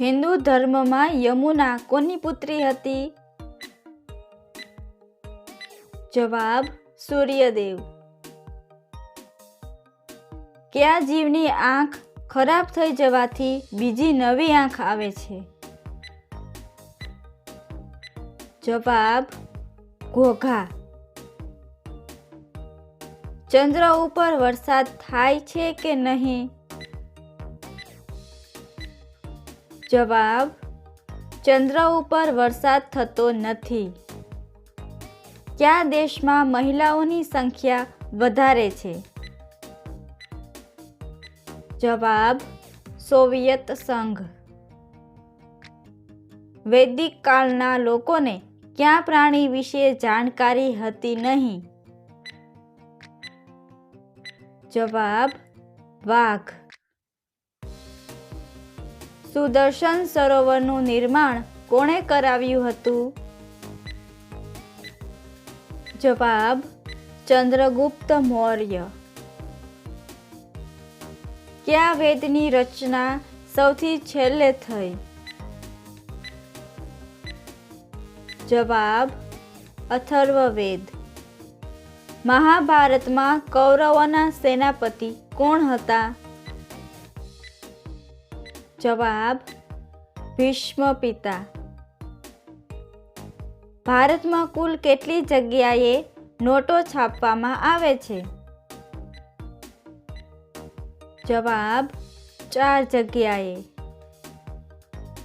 હિન્દુ ધર્મમાં યમુના કોની પુત્રી હતી? જવાબ, સૂર્યદેવ. કયા જીવની આંખ ખરાબ થઈ જવાથી બીજી નવી આંખ આવે છે? જવાબ, ઘોઘા. ચંદ્ર ઉપર વરસાદ થાય છે કે નહીં? જવાબ, ચંદ્ર ઉપર વરસાદ થતો નથી. કયા દેશમાં મહિલાઓની સંખ્યા વધારે છે? જવાબ, સોવિયત સંઘ. વૈદિક કાળના લોકોને ક્યાં પ્રાણી વિશે જાણકારી હતી નહીં? જવાબ, વાઘ. સુદર્શન સરોવરનું નિર્માણ કોણે કરાવ્યું હતું? જવાબ, ચંદ્રગુપ્ત મૌર્ય. કયા વેદની રચના સૌથી છેલ્લે થઈ? જવાબ, અથર્વવેદ. મહાભારતમાં કૌરવોના સેનાપતિ કોણ હતા? જવાબ ભીષ્મ પિતા ભારતમાં કુલ કેટલી જગ્યાએ નોટો છાપવામાં આવે છે? જવાબ ચાર જગ્યાએ.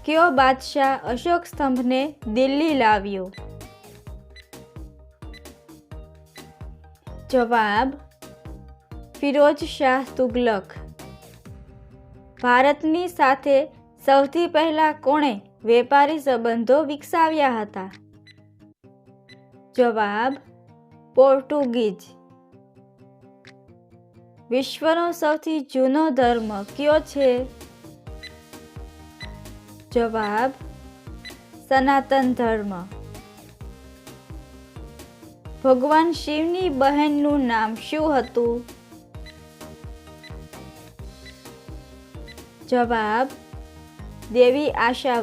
કયો બાદશાહ અશોક સ્તંભને દિલ્હી લાવ્યો? જવાબ ફિરોજ શાહ તુગલક. ભારતની સાથે સૌથી પહેલા કોણે વેપારી સંબંધો વિકસાવ્યા હતા? જવાબ, પોર્ટુગીઝ. વિશ્વનો સૌથી જૂનો ધર્મ કયો છે? જવાબ, સનાતન ધર્મ. ભગવાન શિવની બહેનનું નામ શું હતું? જવાબ, દેવી આશા.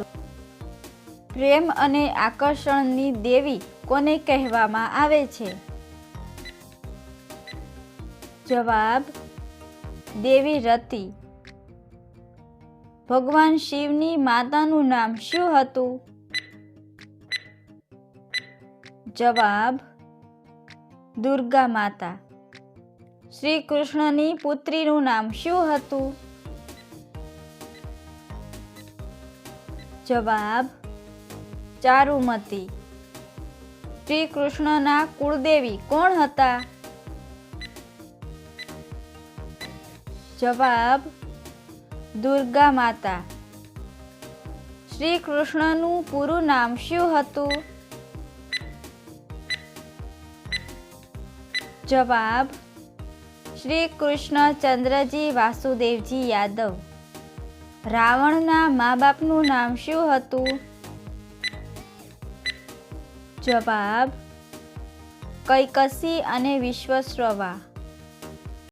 પ્રેમ અને આકર્ષણની દેવી કોને કહેવામાં આવે છે? જવાબ, દેવી રતિ. ભગવાન શિવની માતાનું નામ શું હતું? જવાબ, દુર્ગા માતા. શ્રી કૃષ્ણની પુત્રીનું નામ શું હતું? જવાબ ચારુમતી. શ્રી કૃષ્ણના કુળદેવી કોણ હતા? જવાબ દુર્ગા માતા. શ્રી કૃષ્ણનું પૂરું નામ શું હતું? જવાબ શ્રી કૃષ્ણ ચંદ્રજી વાસુદેવજી યાદવ. રાવણના મા બાપનું નામ શું હતું? જવાબ કૈકસી અને વિશ્વશ્રવા